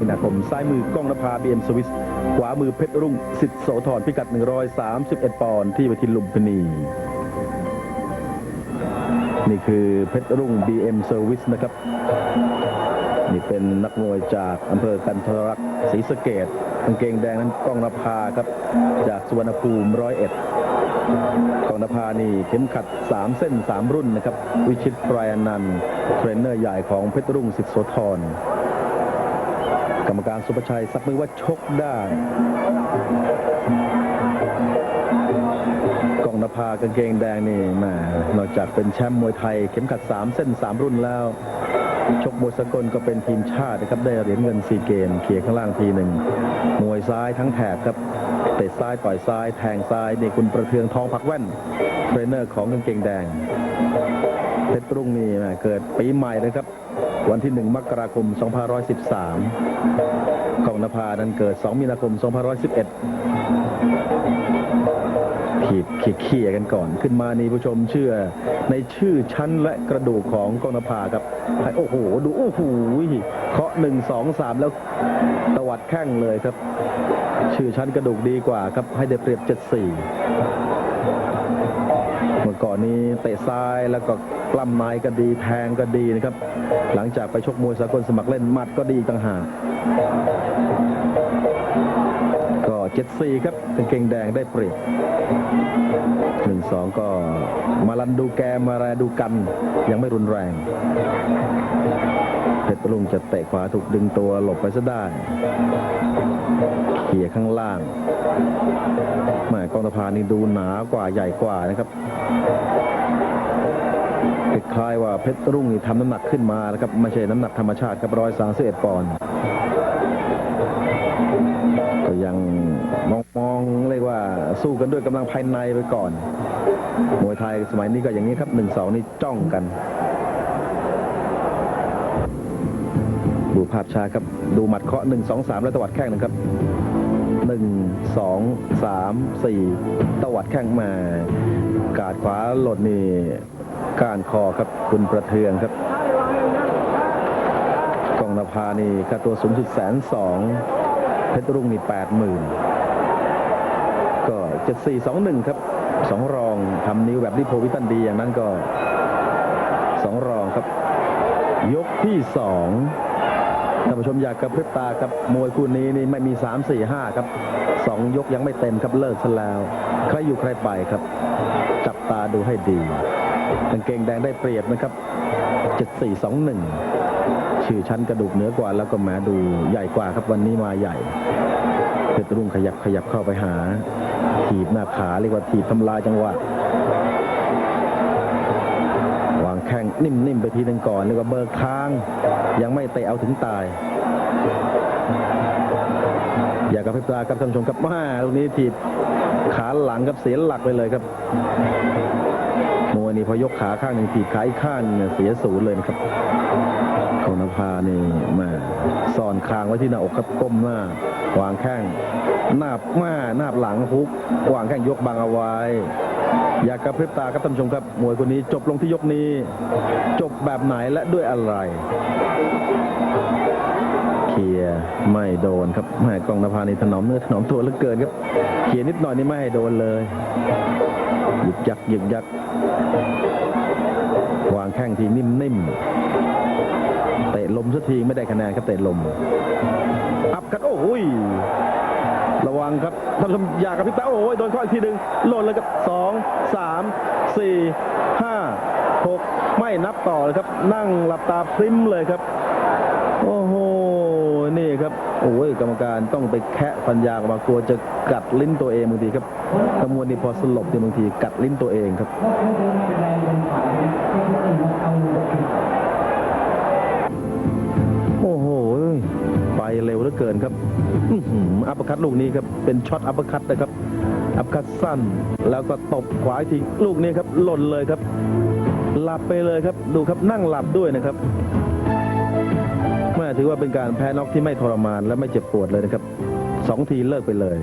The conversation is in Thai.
มีนาคมซ้ายมือกล้องนภาบีเอ็มสวิส ขวามือเพชรรุ่งสิทธิ์โสธรพิกัด 131 ปอนด์ที่เวทีลุมพินี นี่คือเพชรรุ่ง BM Service นะครับ นี่เป็นนักมวยจากอำเภอกันทรักศรีสะเกดกางเกงแดงนั้นกล้องนภาครับ จากสุวรรณภูมิร้อยเอ็ดกล้องนภานี่เข็มขัด 3 เส้น 3 รุ่นนะครับ วิชิตปรนันเทรนเนอร์ใหญ่ของเพชรรุ่งสิทธิโสธร กรรมการสุภชัยสักมือว่าชกได้กองนภากางเกงแดงนี่แหมนอกจากเป็นแชมป์มวยไทย เข็มขัด 3 เส้น 3 รุ่นแล้ว ชกมวยสกลก็เป็นทีมชาตินะครับ ได้เหรียญเงินซีเกมเขี่ยข้างล่างทีหนึ่งมวยซ้ายทั้งแถบครับเตะซ้ายต่อยซ้าย แทงซ้ายนี่คุณประเทืองทองพักแว่นเทรนเนอร์ของกางเกงแดง รุ่งนี่แหมเกิดปีใหม่นะครับ วันที่ 1 มกราคม 2513กองนภานั้นเกิด 2 มีนาคม 2511ขีดขีดเขี่ยกันก่อนขึ้นมานี่ผู้ชมเชื่อในชื่อชั้นและกระดูกของกองนภาครับให้โอ้โห ดูโอ้โหเคาะหนึ่งสองสามแล้วตวัดแข้งเลยครับ ชื่อชั้นกระดูกดีกว่าครับให้ได้เปรียบเจ็ดสี่ มื่อก่อนนี้เตะซ้ายแล้วก็ปล้ำไม้ก็ดีแทงก็ดีนะครับ หลังจากไปชกมวยสากลสมัครเล่นมัดก็ดีต่างหากก็เจ็ดสี่ครับกางเกงแดงได้เปรียบหนึ่งสองก็มาลันดูแกมาแรดูกันยังไม่รุนแรง เพชรลุงจะเตะขวาถูกดึงตัวหลบไปซะได้เขี่ยข้างล่างแหม่กองตะพานนี่ดูหนากว่าใหญ่กว่านะครับคล้ายว่าเพชรรุ่งนี่ทำน้ำหนักขึ้นมานะครับไม่ใช่น้ำหนักธรรมชาติครับร้อยสามสิบเอ็ดปอนด์ก็ยังมองมองเรียกว่าสู้กันด้วยกำลังภายในไปก่อน มวยไทยสมัยนี้ก็อย่างนี้ครับหนึ่งสองนี่จ้องกัน ดูภาพช้าครับ ดูหมัดเคาะหนึ่งสองสามแล้วตวัดแข้งนะครับหนึ่งสองสามสี่ตวัดแข้งมา กาดขวาหลดนี่ก้านคอครับคุณประเทืองครับกองนภานี่ค่าตัวสูงสุดแสนสองเพชรรุ่งนี่แปดหมื่นก็เจ็ดสี่สองหนึ่งครับสองรองทำนิ้วแบบที่โพวิตันดีอย่างนั้นก็สองรองครับ ยกที่สอง ท่านผู้ชมอยากกระพริบตาครับมวยคู่นี้นี่ไม่มีสามสี่ห้าครับสองยกยังไม่เต็มครับเลิกซะแล้ว ใครอยู่ใครไปครับ จับตาดูให้ดีกางเกงแดงได้เปรียบนะครับเจ็ดสี่สองหนึ่งชื่อชั้นกระดูกเหนือกว่าแล้วก็แหมาดูใหญ่กว่าครับวันนี้มาใหญ่เพชรรุ่งขยับขยับเข้าไปหา ถีบหน้าขาเรียกว่าถีบทำลายจังหวะ แข้งนิ่มๆไปทีหนึ่งก่อนเรียกว่าเบิกทาง ยังไม่เตะเอาถึงตาย อยากกับเพชรปลาครับท่านผู้ชมครับมาตรงนี้ถีบขาหลังครับเสียหลักไปเลยครับมวยนี่พอยกขาข้างหนึ่งถีบขาอีกข้างเนี่ยเสียศูนย์เลยครับของนภานี่มาซ่อนคางไว้ที่หน้าอกครับก้มหน้าวางแข้งหน้าหน้าหน้าหลังฮุกวางแข้งยกบังเอาไว้ อยากกระพริบตาครับท่านผู้ชมครับ มวยคนนี้จบลงที่ยกนี้ จบแบบไหนและด้วยอะไรเคียไม่โดนครับแม่กองนภานี่ถนอมเนื้อถนอมตัวเหลือเกินครับเคียนิดหน่อยนี่ไม่โดนเลยหยึกยักหยึกยักวางแข้งทีนิ่มๆเตะลมสักทีไม่ได้คะแนนครับเตะลมอัพกันโอ้ย ระวังครับท่านผู้ชมอยากกับพริบตาโอ้ยโดนข้ออีกทีหนึ่งหล่นเลยครับสองสามสี่ห้าหกไม่นับต่อเลยครับ นั่งหลับตาพริมเลยครับ โอ้โหนี่ครับโอ้ยกรรมการต้องไปแคะฟันยางออกมากลัวจะกัดลิ้นตัวเองบางทีครับขมวลนี่พอสลบเนี่ยบางทีกัดลิ้นตัวเองครับ เกินครับอัปคัตลูกนี้ครับเป็นช็อตอัปคัตนะครับ อัปคัตสั้น แล้วก็ตบขวาทีลูกนี้ครับหล่นเลยครับ หลับไปเลยครับ ดูครับนั่งหลับด้วยนะครับแม่ถือว่าเป็นการแพ้น็อกที่ไม่ทรมานและไม่เจ็บปวดเลยนะครับสองทีเลิกไปเลย